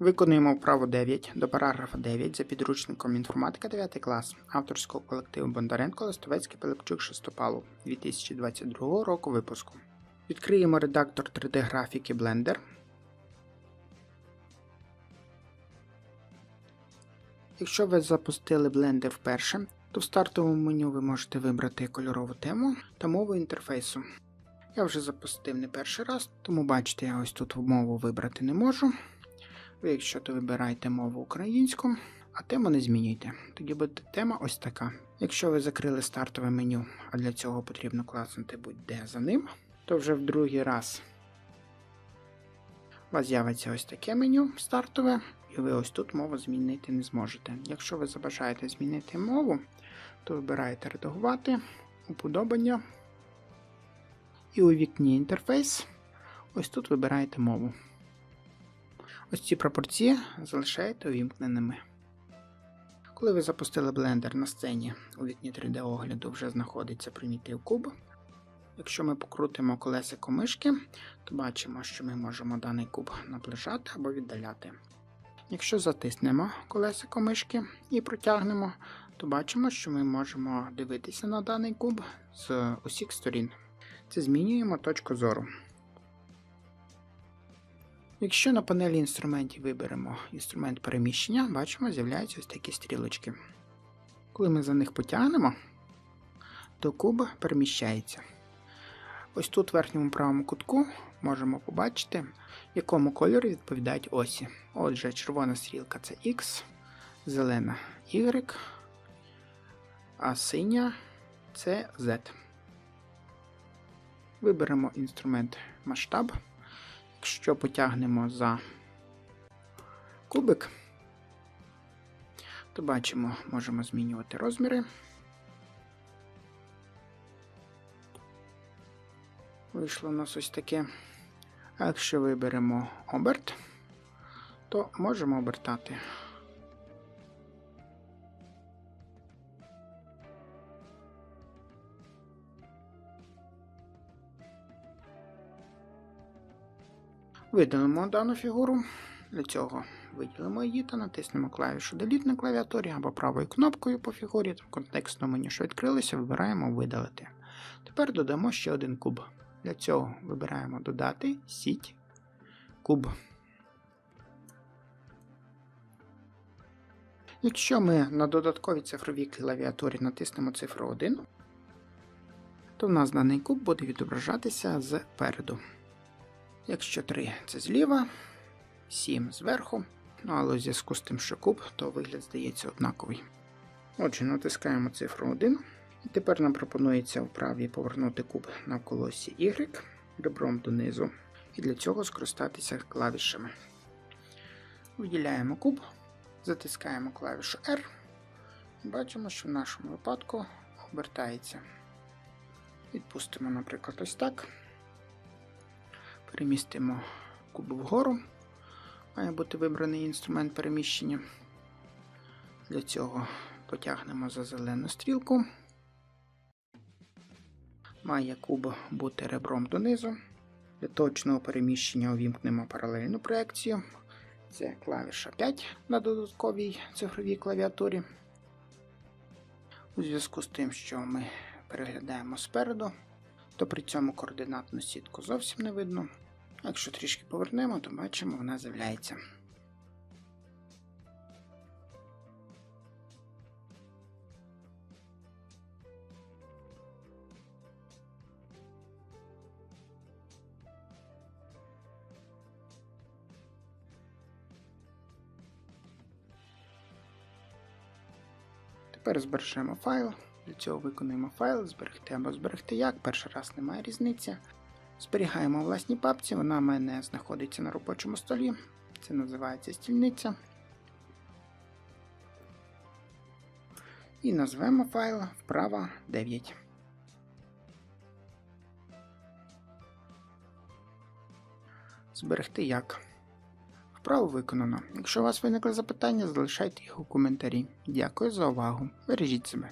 Виконуємо вправу 9 до параграфа 9 за підручником інформатика 9 клас авторського колективу Бондаренко Листовецький Пилипчук Шестопалу 2022 року випуску. Відкриємо редактор 3D графіки Blender. Якщо ви запустили Blender вперше, то в стартовому меню ви можете вибрати кольорову тему та мову інтерфейсу. Я вже запустив не перший раз, тому бачите, я ось тут мову вибрати не можу. Ви, якщо то вибираєте мову українську, а тему не змінюйте. Тоді буде тема ось така. Якщо ви закрили стартове меню, а для цього потрібно класнути будь-де за ним, то вже в другий раз у вас з'явиться ось таке меню стартове, і ви ось тут мову змінити не зможете. Якщо ви забажаєте змінити мову, то вибираєте редагувати, уподобання. І у вікні інтерфейс, ось тут вибираєте мову. Ось ці пропорції залишаєте увімкненими. Коли ви запустили блендер на сцені, у вікні 3D огляду вже знаходиться примітив куб. Якщо ми покрутимо колесико мишки, то бачимо, що ми можемо даний куб наближати або віддаляти. Якщо затиснемо колесико мишки і протягнемо, то бачимо, що ми можемо дивитися на даний куб з усіх сторін. Це змінюємо точку зору. Якщо на панелі інструментів виберемо інструмент переміщення, бачимо, з'являються ось такі стрілочки. Коли ми за них потягнемо, то куб переміщається. Ось тут в верхньому правому кутку можемо побачити, якому кольору відповідають осі. Отже, червона стрілка це X, зелена Y, а синя це Z. Виберемо інструмент масштаб. Якщо потягнемо за кубик, то бачимо, можемо змінювати розміри. Вийшло у нас ось таке. А якщо виберемо оберт, то можемо обертати. Видалимо дану фігуру. Для цього виділимо її та натиснемо клавішу Delete на клавіатурі або правою кнопкою по фігурі в контекстному меню, що відкрилося, вибираємо Видалити. Тепер додамо ще один куб. Для цього вибираємо Додати сіть куб. Якщо ми на додатковій цифровій клавіатурі натиснемо цифру 1, то в нас даний куб буде відображатися зпереду. Якщо 3 це зліва, 7 зверху. Ну, але у зв'язку з тим, що куб, то вигляд здається однаковий. Отже, натискаємо цифру 1. І тепер нам пропонується вправі повернути куб навколо осі Y ребром донизу. І для цього скористатися клавішами. Виділяємо куб, затискаємо клавішу R. Бачимо, що в нашому випадку обертається. Відпустимо, наприклад, ось так. Перемістимо куб вгору. Має бути вибраний інструмент переміщення. Для цього потягнемо за зелену стрілку. Має куб бути ребром донизу. Для точного переміщення увімкнемо паралельну проекцію. Це клавіша 5 на додатковій цифровій клавіатурі. У зв'язку з тим, що ми переглядаємо спереду, то при цьому координатну сітку зовсім не видно. Якщо трішки повернемо, то бачимо, вона з'являється. Тепер збережемо файл. Для цього виконуємо файл, зберегти або зберегти як. Перший раз немає різниці. Зберігаємо у власній папці, вона в мене знаходиться на робочому столі. Це називається стільниця. І назвемо файл вправа 9. Зберегти як. Вправо виконано. Якщо у вас виникли запитання, залишайте їх у коментарі. Дякую за увагу. Бережіть себе.